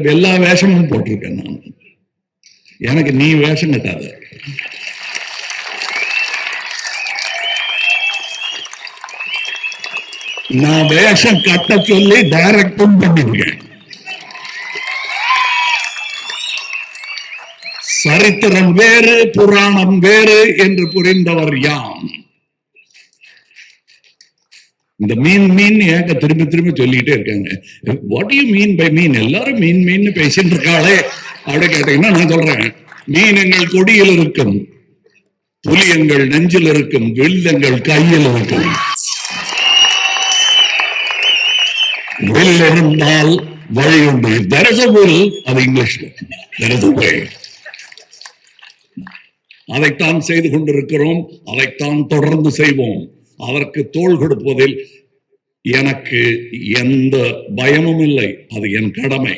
எல்லா வேஷமும் போட்டிருக்கேன் நான். எனக்கு நீ வேஷம் கட்டாத. நான் வேஷம் கட்ட சொல்லி டைரக்டும் பண்ணிருக்கேன் சரித்திரம் வேறு புராணம் வேறு என்று புரிந்தவர் யாம்? இந்த மீன் மீன் ஏங்க திரும்பி திரும்பி சொல்லிட்டே இருக்காங்க. What you mean by mean எல்லாரும் மீன் மீன் பேசிட்டு இருக்காளே. அப்படி கேட்டீங்கன்னா நான் சொல்றேன். மீன் எங்கள் கொடியில் இருக்கும் புலி எங்கள் நெஞ்சில் இருக்கும் வில் எங்கள் கையில் இருக்கும். வில் இருந்தால் வழி உண்டு there அது இங்கிலீஷ்ல there அதைத்தான் செய்து கொண்டிருக்கிறோம். அதைத்தான் தொடர்ந்து செய்வோம். அவருக்கு தோள் கொடுப்பதில் எனக்கு எந்த பயமும் இல்லை. அது என் கடமை.